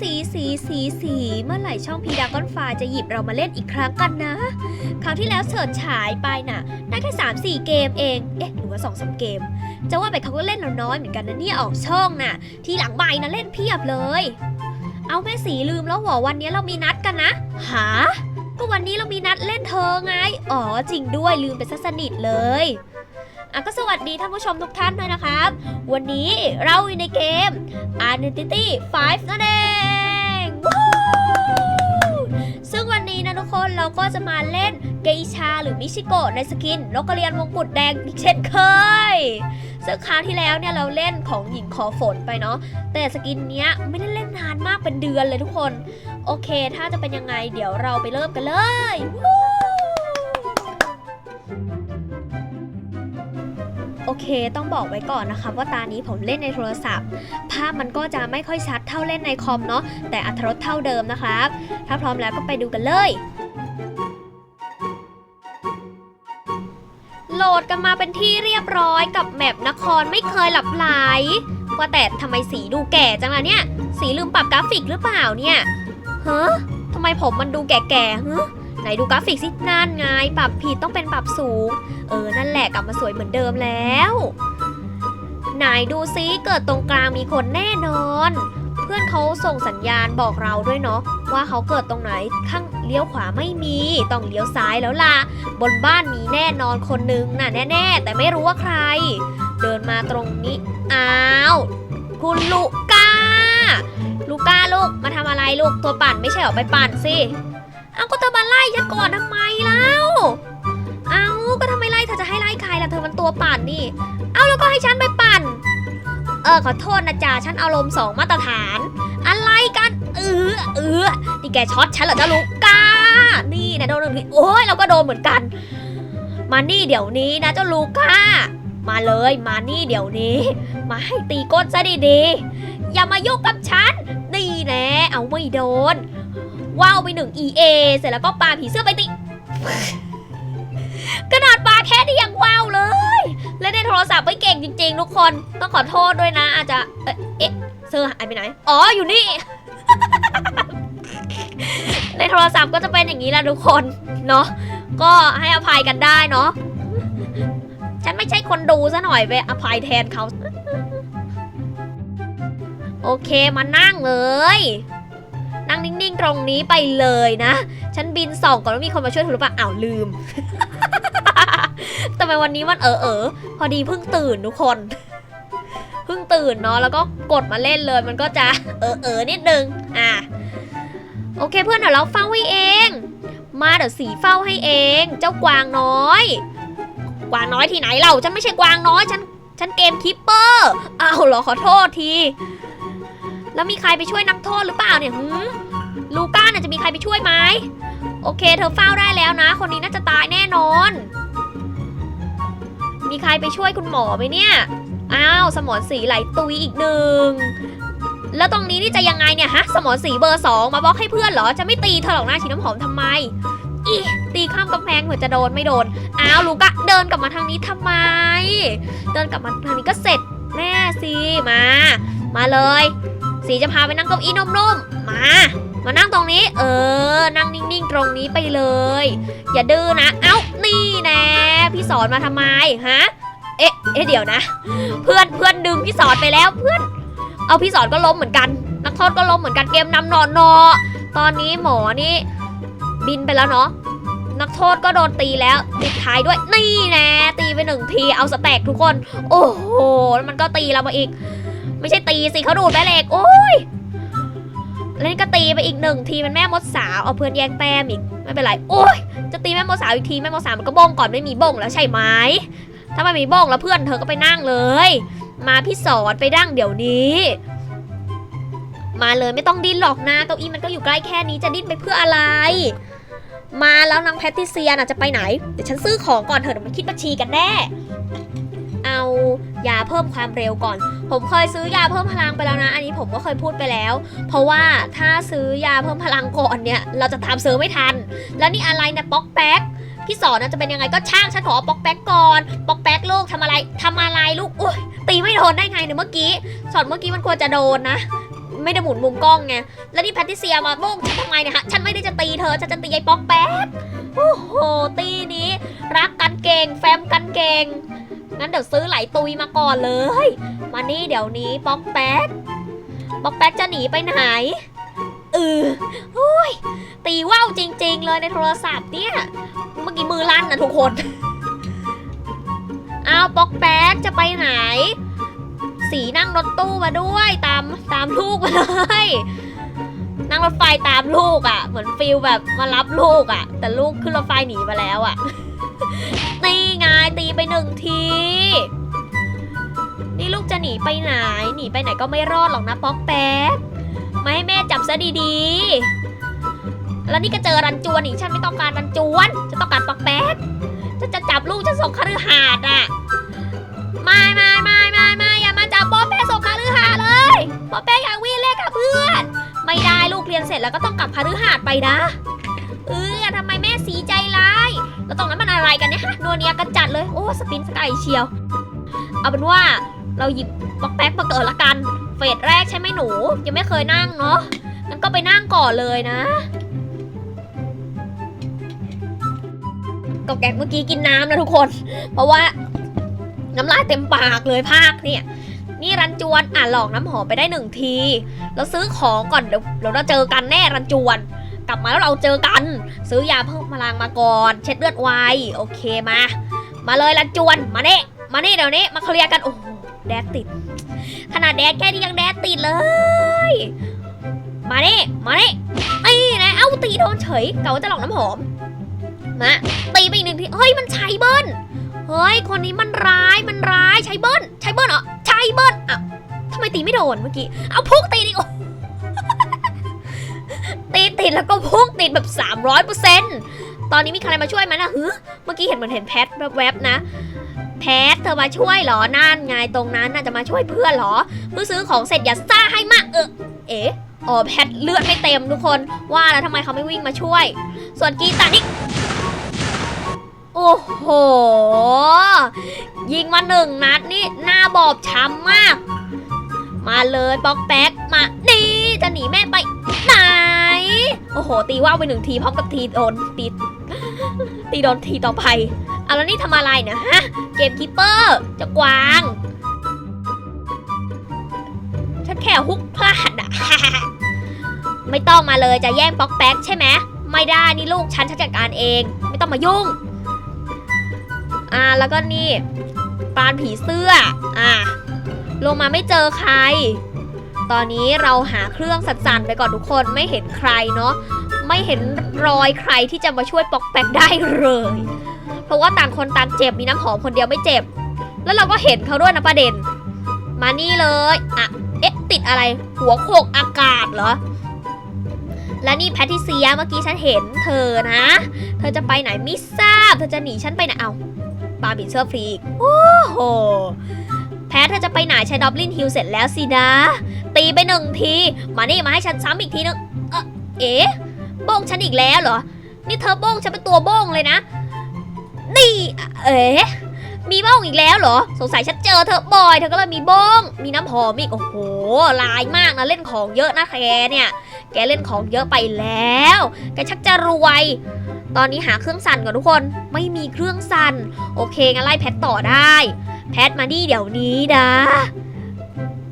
สีสีสีสีเมื่อไหร่ช่องพีดากอนฟ้าจะหยิบเรามาเล่นอีกครั้งกันนะ คราวที่แล้วเฉิดฉายไปน่ะได้แค่3 4เกมเอง เอ๊ะ หรือว่า2องสาเกม จะว่าไปเขาก็เล่นเราน้อยเหมือนกันนะเนี่ยออกช่องน่ะ ทีหลังใบนะเล่นเพียบเลย เอาแม่สีลืมแล้วหรอวันนี้เรามีนัดกันนะ หา ก็วันนี้เรามีนัดเล่นเธอไง อ๋อจริงด้วยลืมไปซะสนิทเลย อะก็สวัสดีท่านผู้ชมทุกท่านด้วยนะครับ วันนี้เราอยู่ในเกม Identity 5 นั่นเองซึ่งวันนี้นะทุกคนเราก็จะมาเล่นเกอิชาหรือมิชิโกในสกินนกกระเรียนมงกุฎแดงอีกเช่นเคย ซึ่งคราวที่แล้วเนี่ยเราเล่นของหญิงขอฝนไปเนาะแต่สกินเนี้ยไม่ได้เล่นนานมากเป็นเดือนเลยทุกคน โอเค ถ้าจะเป็นยังไงเดี๋ยวเราไปเริ่มกันเลย Woo! 4K ต้องบอกไว้ก่อนนะคะว่าตานี้ผมเล่นในโทรศัพท์ ภาพมันก็จะไม่ค่อยชัดเท่าเล่นในคอมเนาะแต่อัตรสเท่าเดิมนะครับถ้าพร้อมแล้วก็ไปดูกันเลยโหลดกันมาเป็นที่เรียบร้อยกับแมปนครไม่เคยหลับไหลว่าแต่ทำไมสีดูแก่จังล่ะเนี่ย สีลืมปรับกราฟิกหรือเปล่าเนี่ยฮะทำไมผมมันดูแก่ๆฮะ ไหนดูกราฟิกสินั่นไงปรับผิดต้องเป็นปรับสูง เออ นั่นแหละกลับมาสวยเหมือนเดิมแล้ว ไหนดูซิเกิดตรงกลางมีคนแน่นอน เพื่อนเขาส่งสัญญาณบอกเราด้วยเนาะว่าเขาเกิดตรงไหนข้างเลี้ยวขวาไม่มี ต้องเลี้ยวซ้ายแล้วล่ะ บนบ้านมีแน่นอนคนนึงน่ะแน่ๆ แต่ไม่รู้ว่าใคร เดินมาตรงนี้ อ้าว คุณลูก้าลูก้าลูกมาทำอะไรลูกตัวปั่นไม่ใช่เหรอไปปั่นสิ เอาก็เธอมาไล่ฉันก่อนทำไมเล่าเอาก็ทำไมไล่เธอจะให้ไล่ใครล่ะเธอมันตัวปั่นนี่ เอาแล้วก็ให้ฉันไปปั่น เออขอโทษนะจ๊ะฉันอารมณ์สองมาตรฐาน อะไรกันเออเออนี่แกช็อตฉันเหรอจ้าลูก้านี่นะโดนหนึ่งทีโอ้ยเราก็โดนเหมือนกัน มานี่เดี๋ยวนี้นะเจ้าลูก้า มาเลยมานี่เดี๋ยวนี้ มาให้ตีก้นซะดีๆ อย่ามายุ่งกับฉัน นี่แน่เอาไม่โดน ว้าวไปหนึ่ง EA เสร็จแล้วก็ปาผีเสื้อไปติ ขนาดปาแค่นี้ยังว้าวเลยเล่นในโทรศัพท์ไม่เก่งจริง ๆ ทุกคนต้องขอโทษด้วยนะ อาจจะ เอ๊ะเอ๊ะเสื้อหายไปไหน อ๋ออยู่นี่ ในโทรศัพท์ก็จะเป็นอย่างนี้แหละทุกคนเนาะก็ให้อภัยกันได้เนาะฉันไม่ใช่คนดูซะหน่อยไปอภัยแทนเขา โอเคมานั่งเลย งตรงนี้ไปเลยนะ ฉันบินส่องก่อนว่ามีคนมาช่วยเธอหรือเปล่าอ้าวลืมทำไมวันนี้มันเออเออพอดีเพิ่งตื่นทุกคน เพิ่งตื่นเนาะแล้วก็กดมาเล่นเลยมันก็จะเออเออนิดนึง อะ โอเคเพื่อนเดี๋ยวเราเฝ้าให้เอง มาเดี๋ยวสีเฝ้าให้เอง เจ้ากวางน้อย กวางน้อยที่ไหนเราฉันไม่ใช่กวางน้อยฉันฉันเกมคิปเปอร์อ้าวเหรอขอโทษที แล้วมีใครไปช่วยนักโทษหรือเปล่าเนี่ยหืม ลูก้าน่ะจะมีใครไปช่วยไหมโอเค เธอเฝ้าได้แล้วนะ คนนี้น่าจะตายแน่นอน มีใครไปช่วยคุณหมอไหมเนี่ย อ้าวสมอนสีไหลตุยอีกหนึ่ง แล้วตรงนี้นี่จะยังไงเนี่ยฮะ สมอนสีเบอร์สองมาบล็อกให้เพื่อนเหรอ จะไม่ตีเธอหรอกน้าฉีดน้ำหอมทำไม อีตีข้ามกำแพงเหมือนจะโดนไม่โดน อ้าวลูกอะเดินกลับมาทางนี้ทำไม เดินกลับมาทางนี้ก็เสร็จแน่สิมา มาเลย สีจะพาไปนั่งเก้าอี้นุ่มๆ มา มานั่งตรงนี้ เออ นั่งนิ่งๆ ตรงนี้ไปเลย อย่าดื้อนะ เอ้า นี่แน่พี่สอนมาทำไม ฮะ เอ๊ะ เอ๊ะ เดี๋ยวนะ เพื่อนเพื่อนดึงพี่สอนไปแล้วเพื่อน เอาพี่สอนก็ล้มเหมือนกัน นักโทษก็ล้มเหมือนกัน เกมนำนอนนอตอนนี้หมอนี่บินไปแล้วเนาะ นักโทษก็โดนตีแล้วติดท้ายด้วย นี่แน่ตีไปหนึ่งที เอาสแต็กทุกคน โอ้โห แล้วมันก็ตีเรามาอีก ไม่ใช่ตีสิเขาดูดแม่เหล็กโอ้ยแล้วนี่ก็ตีไปอีกหนึ่งทีมันแม่มดสาวเอาเพื่อนแย่งแต้มอีกไม่เป็นไรโอ้ยจะตีแม่มดสาวอีกทีแม่มดสาวมันก็บ้งก่อนไม่มีบ้งแล้วใช่ไหมถ้าไม่มีบ้งแล้วเพื่อนเธอก็ไปนั่งเลย มาพี่สอนไปนั่งเดี๋ยวนี้ มาเลยไม่ต้องดิ้นหรอกนะเก้าอี้มันก็อยู่ใกล้แค่นี้จะดิ้นไปเพื่ออะไร มาแล้วนางแพทติเซียน่ะจะไปไหนเดี๋ยวฉันซื้อของก่อนเถอะเดี๋ยวมันคิดบัญชีกันแน่ เอายาเพิ่มความเร็วก่อน ผมเคยซื้อยาเพิ่มพลังไปแล้วนะ อันนี้ผมก็เคยพูดไปแล้ว เพราะว่าถ้าซื้อยาเพิ่มพลังก่อนเนี่ย เราจะตามซื้อไม่ทัน แล้วนี่อะไรนะป๊อกแป๊กพี่สอนนะจะเป็นยังไงก็ช่างฉันขอป๊อกแป๊กก่อนป๊อกแป๊กลูกทำอะไรทำอะไรลูกอุ้ยตีไม่โดนได้ไงเนี่ยเมื่อกี้ สอนเมื่อกี้มันควรจะโดนนะ ไม่ได้หมุนมุมกล้องไงแล้วนี่แพทิเซียมาโบกฉันทำไมเนี่ยฮะฉันไม่ได้จะตีเธอฉันจะตีไอ้ป๊อกแป๊กโอ้โหตีนี้ รักกันเก่ง แฟมกันเก่ง งั้นเดี๋ยวซื้อไหลตุยมาก่อนเลย มานี่เดี๋ยวนี้ป๊อกแป๊กป๊อกแป๊กจะหนีไปไหนเออโอ้ยตีว่าวจริง ๆ เลยในโทรศัพท์เนี่ย เมื่อกี้มือลั่นนะทุกคนเอาป๊อกแป๊กจะไปไหน สีนั่งรถตู้มาด้วยตามตามลูกมาเลยนั่งรถไฟตามลูกอะ่ะ เหมือนฟิลแบบมารับลูกอะ่ะ แต่ลูกขึ้นรถไฟหนีมาแล้วอะ่ะตี ไงตีไปหนึ่งที นี่ลูกจะหนีไปไหน หนีไปไหนก็ไม่รอดหรอกนะป๊อกแป๊กมาให้แม่จับซะดีๆ แล้วนี่ก็เจอรันจวนอีกฉันไม่ต้องการรันจวนจะต้องการป๊อกแป๊กจะจะจับลูกจะส่งคฤหาสน์อะไม่ไม่ไม่ไม่ไม่อย่ามาจับป๊อปแป๊กส่งคฤหาสน์เลยป๊อปแป๊กอยากวิ่งเล่นกับเพื่อน ไม่ได้ลูกเรียนเสร็จแล้วก็ต้องกลับคฤหาสน์ไปนะ แล้วตรงนั้นมันอะไรกันเนี่ยฮะนัวเนียกันจัดเลย โอ้ สปินสกายเชียว เอาเป็นว่าเราหยิบป๊อกแป๊กมาเกิดละกัน เฟสแรกใช่ไหมหนู ยังไม่เคยนั่งเนาะงั้นก็ไปนั่งก่อนเลยนะก็แกกเมื่อกี้กินน้ำนะทุกคน เพราะว่าน้ำลายเต็มปากเลยภาคเนี่ย นี่รันจวนอะหลอกน้ำหอมไปได้หนึ่งที แล้วซื้อของก่อนเดี๋ยวเราเจอกันแน่รันจวน กลับมาแล้วเราเจอกัน ซื้อยาเพิ่มพลังมาก่อน เช็ดเลือดไวโอเคมา มาเลยรันจวนมาเน่มาเน่เดี๋ยวนี้มาเคลียร์กันโอ้โหแดดติด ขนาดแดดแค่นี้ยังแดดติดเลย มาเน่มาเน่ไอ้นะเอ้าตีโดนเฉยเก่าจะหลอกน้ำหอมมาตีไปอีกหนึ่งทีเฮ้ยมันใช้เบิ้ลเฮ้ยคนนี้มันร้ายมันร้ายใช้เบิ้ลใช้เบิ้ลเหรอใช้เบิ้ลอะทำไมตีไม่โดนเมื่อกี้เอาพุ่งตีดิโอ้ ติดแล้วก็พุ่งติดแบบ 300เปอร์เซนต์ตอนนี้มีใครมาช่วยไหมนะฮึเมื่อกี้เห็นเหมือนเห็นแพทแวบๆนะ แพทเธอมาช่วยเหรอนั่นไงตรงนั้นน่าจะมาช่วยเพื่อนเหรอเพื่อซื้อของเสร็จอย่าซ่าให้มากเออเอ๋อ๋อแพทเลือดไม่เต็มทุกคนว่าแล้วทำไมเขาไม่วิ่งมาช่วย ส่วนกีตานี่โอ้โห ยิงมาหนึ่งนัดนี่หน้าบอบช้ำมาก มาเลยป๊อกแป๊กมานี่จะหนีแม่ไป อ้โห ตีว่าวไปหนึ่งทีพร้อมกับทีโดนตีตีโดนทีต่อไปเอาแล้วนี่ทำอะไรเนี่ยฮะ เกมคิปเปอร์จะกวาง ฉันแค่ฮุกพลาดอะไม่ต้องมาเลยจะแย่งป๊อกแป๊กใช่ไหมไม่ได้นี่ลูกฉันฉันจัดการเอง ไม่ต้องมายุ่ง อ่าแล้วก็นี่ปานผีเสื้อ อ่าลงมาไม่เจอใคร ตอนนี้เราหาเครื่องสั่นๆไปก่อนทุกคนไม่เห็นใครเนาะไม่เห็นรอยใครที่จะมาช่วยปอกแปกได้เลย เพราะว่าต่างคนต่างเจ็บมีน้ำหอมคนเดียวไม่เจ็บ แล้วเราก็เห็นเขาด้วยนะประเด็น มานี่เลยอะเอ๊ะติดอะไรหัวโขกอากาศเหรอ และนี่แพทิเซียเมื่อกี้ฉันเห็นเธอนะ เธอจะไปไหนไม่ทราบ เธอจะหนีฉันไปไหนเอาปาบินเสื้อฟรีกโอ้โหแพทเธอจะไปไหนใช้ดอบลินฮิลเสร็จแล้วสินะ ตีไปหนึ่งที มานี่มาให้ฉันซ้ำอีกทีนึงเออเอ๋โบ้งฉันอีกแล้วเหรอ นี่เธอโบ้งฉันเป็นตัวโบ้งเลยนะ นี่ เอ๋มีโบ้งอีกแล้วเหรอ สงสัยฉันเจอเธอบ่อย เธอก็เลยมีโบ้ง มีน้ำหอมอีก โอ้โห ลายมากนะ เล่นของเยอะนะแกเนี่ย แกเล่นของเยอะไปแล้ว แกชักจะรวย ตอนนี้หาเครื่องสั่นก่อนทุกคน ไม่มีเครื่องสั่น โอเคงั้นไล่แพทต่อได้ แพทมานี่เดี๋ยวนี้นะ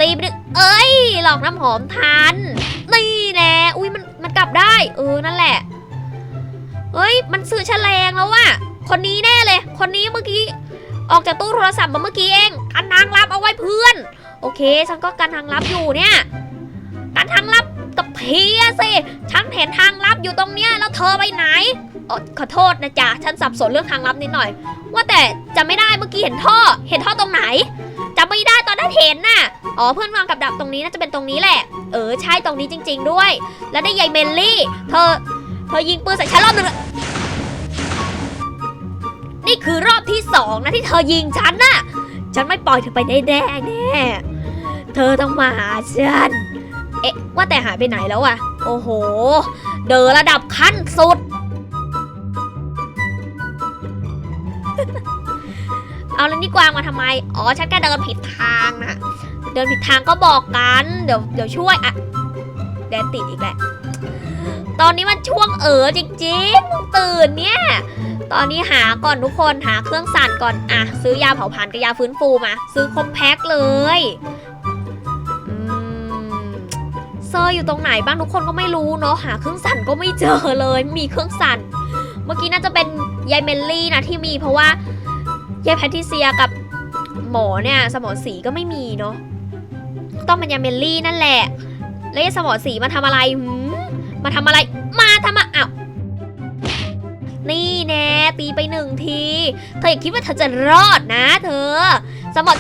ตีไปดึงเอ้ย หลอกน้ำหอมทัน นี่แน่อุ้ยมันมันกลับได้ เออ นั่นแหละ เฮ้ย มันซื้อแฉลงแล้วว่ะ คนนี้แน่เลย คนนี้เมื่อกี้ ออกจากตู้โทรศัพท์มาเมื่อกี้เองกันทางลับเอาไว้เพื่อน โอเค ฉันก็กันทางลับอยู่เนี่ย กันทางลับกับเพียสิ ฉันเห็นทางลับอยู่ตรงเนี้ย แล้วเธอไปไหนอ๋อขอโทษนะจ๊ะ ฉันสับสนเรื่องทางลับนิดหน่อย ว่าแต่จำไม่ได้เมื่อกี้เห็นท่อ เห็นท่อตรงไหน จำไม่ได้ตอนนั้นเห็นน่ะ อ๋อเพื่อนวางกับดักตรงนี้น่าจะเป็นตรงนี้แหละ เออใช่ตรงนี้จริง ๆ ด้วย แล้วได้ยายเมลลี่ เธอ เธอยิงปืนใส่ฉันรอบหนึงแล้วนี่คือรอบที่สองนะที่เธอยิงฉันน่ะ ฉันไม่ปล่อยเธอไปได้แน่แน่เธอต้องมาหาฉัน เอ๊ะว่าแต่หายไปไหนแล้วอะโอ้โห เดอระดับขั้นสุด เอาแล้วนี่กวางมาทำไม อ๋อ ฉันแค่เดินผิดทางนะเดินผิดทางก็บอกกัน เดี๋ยวเดี๋ยวช่วยอะแดนติดอีกแหละ ตอนนี้มันช่วงเออจริงๆมึงตื่นเนี่ย ตอนนี้หาก่อนทุกคนหาเครื่องสั่นก่อนอะซื้อยาเผาผลาญกับยาฟื้นฟูมา ซื้อคอมแพ็คเลยอืมเซอร์อยู่ตรงไหนบ้างทุกคนก็ไม่รู้เนาะหาเครื่องสั่นก็ไม่เจอเลยม่มีเครื่องสั่น เมื่อกี้น่าจะเป็นยายเมลลี่นะที่มีเพราะว่า ยายแพทริเซียกับหมอเนี่ยสมอสีก็ไม่มีเนาะต้องเป็นยาเมลลี่นั่นแหละ แล้วยายสมอสีมาทำอะไรหืมมาทำอะไร มาทำอะอ้าวนี่แน่ตีไปหนึ่งที เธออย่าคิดว่าเธอจะรอดนะเธอ สมอ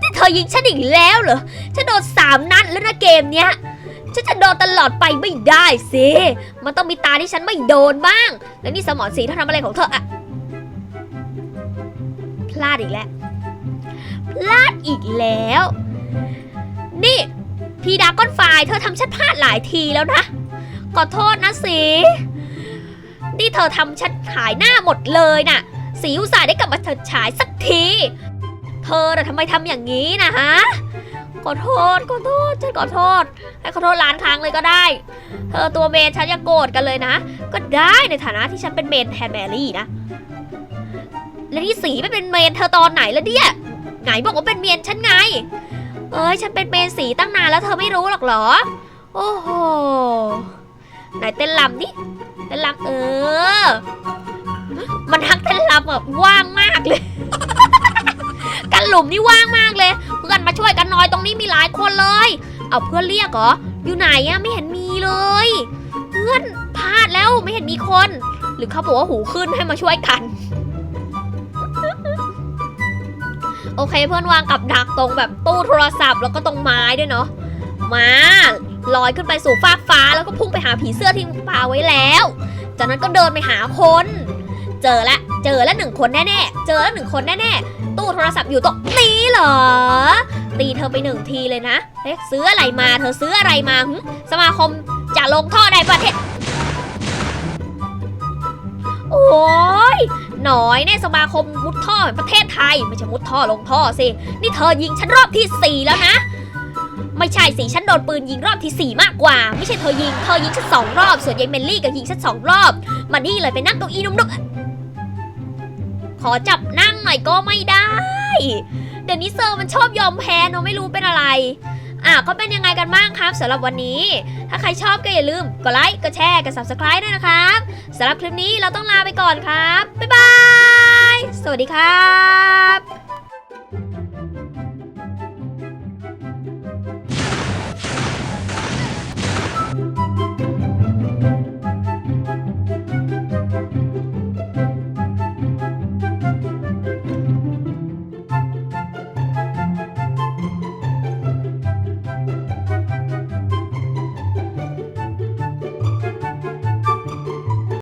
ที่เธอยิงฉันอีกแล้วเหรอฉันโดนสามนัดแล้วนะเกมเนี้ยฉันจะโดนตลอดไปไม่ได้สิ มันต้องมีตาที่ฉันไม่โดนบ้าง แล้วนี่สมอสีเธอทำอะไรของเธออะ พลาดอีกแล้ว พลาดอีกแล้ว นี่ พีดาก้อนไฟเธอทำฉันพลาดหลายทีแล้วนะ ขอโทษนะสี นี่เธอทำฉันหายหน้าหมดเลยน่ะ สีอุตส่าห์ได้กลับมาเถิดฉายสักที เธอน่ะทำไมทำอย่างนี้นะฮะขอโทษขอโทษฉันขอโทษ ให้ขอโทษล้านครั้งเลยก็ได้ เธอตัวเมนฉันย่าโกรธกันเลยนะ ก็ได้ในฐานะที่ฉันเป็นเมนแทนแมรี่นะ แล้วนี่สีไม่เป็นเมนเธอตอนไหนแล้วเนี่ยไหนบอกว่าเป็นเมนฉันไง เอ้ยฉันเป็นเมนสีตั้งนานแล้วเธอไม่รู้หรอกเหรอ โอ้โหไหนเต้นลำนี่เต้นลำเออ มันทักเต้นลำแบบว่างมากเลย กันหลุมนี่ว่างมากเลย เพื่อนมาช่วยกันน่อยตรงนี้มีหลายคนเลย เอาเพื่อนเรียกเหรอ อยู่ไหนอะไม่เห็นมีเลย เพื่อนพลาดแล้วไม่เห็นมีคน หรือเขาบอกว่าหูขึ้นให้มาช่วยกัน โอเคเพื่อนวางกับดักตรงแบบตู้โทรศัพท์แล้วก็ตรงไม้ด้วยเนาะมาลอยขึ้นไปสู่ฟากฟ้าแล้วก็พุ่งไปหาผีเสื้อที่ปาไว้แล้ว จากนั้นก็เดินไปหาคน เจอละเจอละหนึ่งคนแน่ๆเจอละหนึ่งคนแน่ๆตู้โทรศัพท์อยู่ตรงนี้เหรอ ตีเธอไปหนึ่งทีเลยนะเอ๊ะซื้ออะไรมาเธอซื้ออะไรมาสมาคมจะลงท่อในประเทศโอ้ย หน่อยเนี่ยสมาคมมุดท่อแห่งประเทศไทย ไม่ใช่มุดท่อลงท่อสิ นี่เธอยิงฉันรอบที่สี่แล้วนะ ไม่ใช่สิฉันโดนปืนยิงรอบที่สี่มากกว่า ไม่ใช่เธอยิง เธอยิงฉันสองรอบ ส่วนยายเมลลี่ก็ยิงฉันสองรอบ มานี่เลยไปนั่งเก้าอี้นุ่มๆ ขอจับนั่งหน่อยก็ไม่ได้ เดี๋ยวนี้เซอร์มันชอบยอมแพ้เนอะไม่รู้เป็นอะไร อะก็เป็นยังไงกันบ้างครับสำหรับวันนี้ ถ้าใครชอบก็อย่าลืมกดไลค์กดแชร์กด subscribe ด้วยนะครับสำหรับคลิปนี้เราต้องลาไปก่อนครับบ๊ายบายสวัสดีครับ